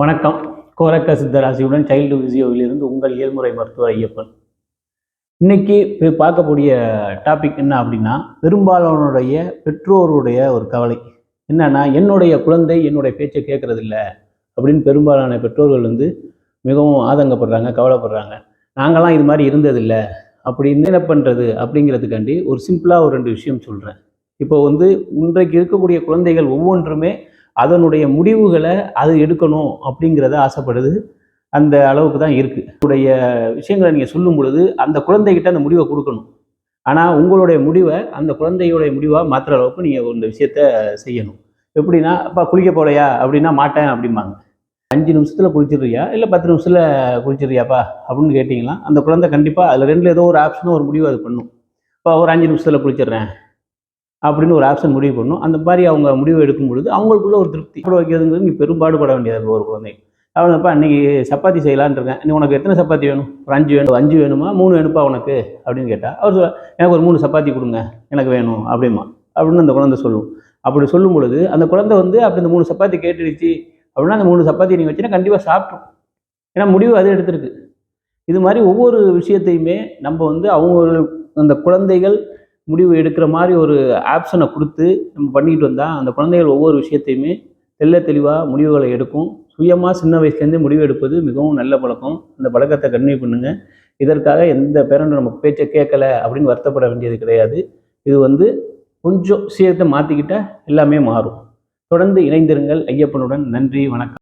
வணக்கம். கோரக்க சித்தராசியுடன் சைல்டு விசியோவிலிருந்து உங்கள் இயல்முறை மருத்துவர் ஐயப்பன். இன்னைக்கு பார்க்கக்கூடிய டாபிக் என்ன அப்படின்னா பெரும்பாலானுடைய பெற்றோருடைய ஒரு கவலை. என்னன்னா என்னுடைய குழந்தை என்னுடைய பேச்சை கேட்கறதில்ல அப்படின்னு பெரும்பாலான பெற்றோர்கள் வந்து மிகவும் ஆதங்கப்படுறாங்க கவலைப்படுறாங்க. நாங்களாம் இது மாதிரி இருந்ததில்லை அப்படின்னு என்ன பண்ணுறது அப்படிங்கிறதுக்காண்டி ஒரு சிம்பிளாக ஒரு ரெண்டு விஷயம் சொல்கிறேன் இப்போ வந்து இன்றைக்கு இருக்கக்கூடிய குழந்தைகள் ஒவ்வொன்றுமே அதனுடைய முடிவுகளை அது எடுக்கணும் அப்படிங்கிறத ஆசைப்படுது. அந்த அளவுக்கு தான் இருக்குது உடைய விஷயங்களை நீங்கள் சொல்லும் பொழுது அந்த குழந்தைகிட்ட அந்த முடிவை கொடுக்கணும். ஆனால் உங்களுடைய முடிவை அந்த குழந்தையுடைய முடிவாக மாற்றுற அளவுக்கு நீங்கள் இந்த விஷயத்த செய்யணும். எப்படின்னா அப்பா குளிக்க போகலையா அப்படின்னா மாட்டேன் அப்படிம்பாங்க. அஞ்சு நிமிஷத்தில் குளிச்சிடுறியா? இல்லை பத்து நிமிஷத்தில் குளிச்சிடுறியாப்பா? அப்படின்னு கேட்டிங்கன்னா அந்த குழந்தை கண்டிப்பாக அதில் ரெண்டில் ஏதோ ஒரு ஆப்ஷனும் ஒரு முடிவு அது பண்ணும். இப்போ ஒரு அஞ்சு நிமிஷத்தில் குளிச்சிடுறேன். அப்படின்னு ஒரு ஆப்ஷன் முடிவு பண்ணும் அந்த மாதிரி அவங்க முடிவு எடுக்கும் பொழுது அவங்களுக்குள்ள ஒரு திருப்தி. கூட வைக்கிறதுங்கிறது நீ பெரும்பாடுபட வேண்டியது ஒரு குழந்தை அவனப்பா அன்னைக்கு சப்பாத்தி செய்யலான் இருக்கேன். நீ உனக்கு எத்தனை சப்பாத்தி வேணும்? ஒரு அஞ்சு வேணும். அஞ்சு வேணுமா? மூணு வேணுப்பா உனக்கு? அப்படின்னு கேட்டால் அவர் சொல்ல எனக்கு ஒரு மூணு சப்பாத்தி கொடுங்க. எனக்கு வேணும். அப்படிமா அப்படின்னு அந்த குழந்தை சொல்லும். அப்படி சொல்லும் பொழுது அந்த குழந்தை வந்து அப்படி இந்த மூணு சப்பாத்தி கேட்டுடுச்சு. அப்படின்னா அந்த மூணு சப்பாத்தி நீங்கள் வச்சுன்னா கண்டிப்பாக சாப்பிட்ரும். ஏன்னா முடிவு அது எடுத்திருக்கு. இது மாதிரி ஒவ்வொரு விஷயத்தையுமே நம்ம வந்து அவங்க அந்த குழந்தைகள் முடிவு எடுக்கிற மாதிரி ஒரு ஆப்ஷனை கொடுத்து நம்ம பண்ணிக்கிட்டு வந்தால் அந்த குழந்தைகள் ஒவ்வொரு விஷயத்தையுமே தெல்ல தெளிவாக முடிவுகளை எடுக்கும். சுயமாக சின்ன வயசுலேருந்தே முடிவு எடுப்பது மிகவும் நல்ல பழக்கம். அந்த பழக்கத்தை கன்வியூ பண்ணுங்கள் இதற்காக எந்த பேரண்டும் நம்ம பேச்சை கேட்கல அப்படின்னு வருத்தப்பட வேண்டியது கிடையாது. இது வந்து கொஞ்சம் விஷயத்தை மாற்றிக்கிட்டால் எல்லாமே மாறும். தொடர்ந்து இணைந்திருங்கள். ஐயப்பனுடன் நன்றி வணக்கம்.